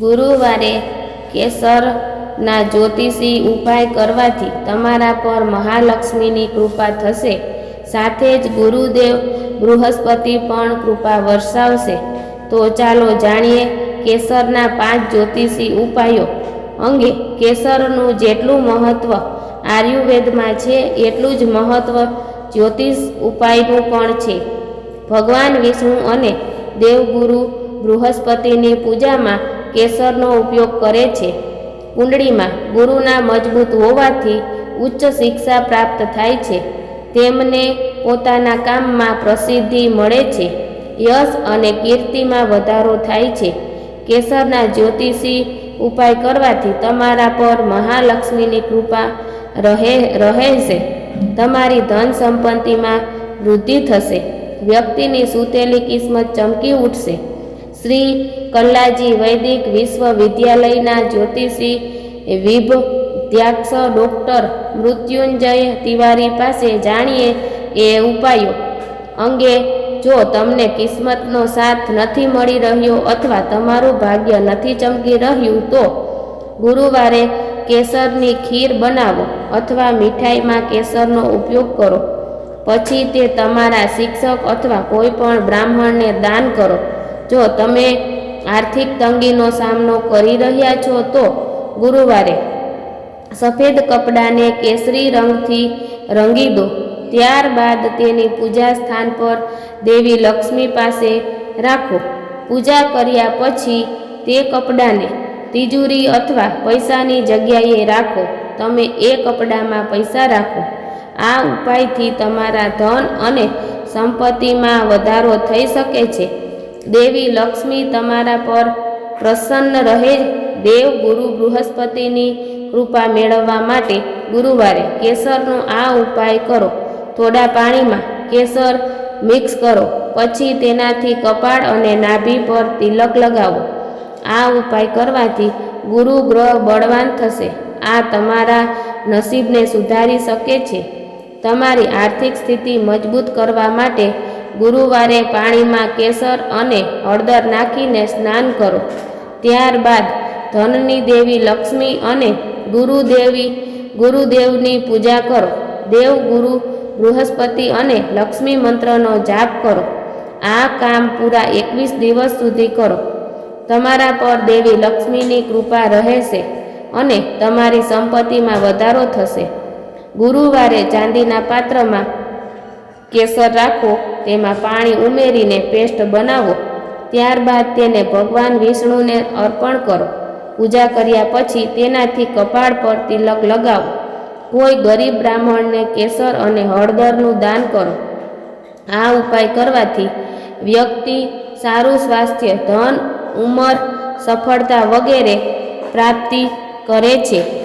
ગુરુવારે કેસરના જ્યોતિષી ઉપાય કરવાથી તમારા પર મહાલક્ષ્મીની કૃપા થશે. સાથે જ ગુરુદેવ બૃહસ્પતિ પણ કૃપા વરસાવશે. તો ચાલો જાણીએ કેસરના પાંચ જ્યોતિષી ઉપાયો અંગે કેસરનું જેટલું મહત્ત્વ આયુર્વેદમાં છે એટલું જ મહત્ત્વ જ્યોતિષ ઉપાયનું પણ છે. ભગવાન વિષ્ણુ અને દેવગુરુ બૃહસ્પતિની પૂજામાં કેસરનો ઉપયોગ કરે છે. કુંડળીમાં ગુરુના મજબૂત હોવાથી ઉચ્ચ શિક્ષા પ્રાપ્ત થાય છે. તેમને પોતાના કામમાં પ્રસિદ્ધિ મળે છે. યશ અને કીર્તિમાં વધારો થાય છે. કેસરના જ્યોતિષી ઉપાય કરવાથી તમારા પર મહાલક્ષ્મીની કૃપા રહે રહેશે તમારી ધન સંપત્તિમાં વૃદ્ધિ થશે. વ્યક્તિની સૂતેલી કિસ્મત ચમકી ઉઠશે. શ્રી કલ્લાજી વૈદિક વિશ્વવિદ્યાલયના જ્યોતિષી વિભદ્યાક્ષ ડૉક્ટર મૃત્યુંજય તિવારી પાસે જાણીએ એ ઉપાયો અંગે જો તમને કિસ્મતનો સાથ નથી મળી રહ્યો અથવા તમારું ભાગ્ય નથી ચમકી રહ્યું તો ગુરુવારે કેસરની ખીર બનાવો અથવા મીઠાઈમાં કેસરનો ઉપયોગ કરો. પછી તે તમારા શિક્ષક અથવા કોઈ પણ બ્રાહ્મણને દાન કરો. જો તમે આર્થિક તંગીનો સામનો કરી રહ્યા છો તો ગુરુવારે સફેદ કપડાને કેસરી રંગથી રંગી દો. ત્યારબાદ તેની પૂજા સ્થાન પર દેવી લક્ષ્મી પાસે રાખો. પૂજા કર્યા પછી તે કપડાને તિજોરી અથવા પૈસાની જગ્યાએ રાખો. તમે એ કપડામાં પૈસા રાખો. આ ઉપાયથી તમારા ધન અને સંપત્તિમાં વધારો થઈ શકે છે. દેવી લક્ષ્મી તમારા પર પ્રસન્ન રહે. દેવ ગુરુ બૃહસ્પતિની કૃપા મેળવવા માટે ગુરુવારે કેસરનો આ ઉપાય કરો. થોડા પાણીમાં કેસર મિક્સ કરો. પછી તેનાથી કપાળ અને નાભી પર તિલક લગાવો. આ ઉપાય કરવાથી ગુરુ ગ્રહ બળવાન થશે. આ તમારા નસીબને સુધારી શકે છે. તમારી આર્થિક સ્થિતિ મજબૂત કરવા માટે ગુરુવારે પાણીમાં કેસર અને હળદર નાખીને સ્નાન કરો. ત્યારબાદ ધનની દેવી લક્ષ્મી અને ગુરુદેવી, ગુરુદેવની પૂજા કરો. દેવ ગુરુ બૃહસ્પતિ અને લક્ષ્મી મંત્રનો જાપ કરો. આ કામ પૂરા એકવીસ દિવસ સુધી કરો. તમારા પર દેવી લક્ષ્મીની કૃપા રહેશે અને તમારી સંપત્તિમાં વધારો થશે. ગુરુવારે ચાંદીના પાત્રમાં કેસર રાખો. તેમાં પાણી ઉમેરીને પેસ્ટ બનાવો. ત્યારબાદ તેને ભગવાન વિષ્ણુને અર્પણ કરો. પૂજા કર્યા પછી તેનાથી કપાળ પર તિલક લગાવો. કોઈ ગરીબ બ્રાહ્મણને કેસર અને હળદરનું દાન કરો. આ ઉપાય કરવાથી વ્યક્તિ સારું સ્વાસ્થ્ય, ધન, ઉંમર, સફળતા વગેરે પ્રાપ્તિ કરે છે.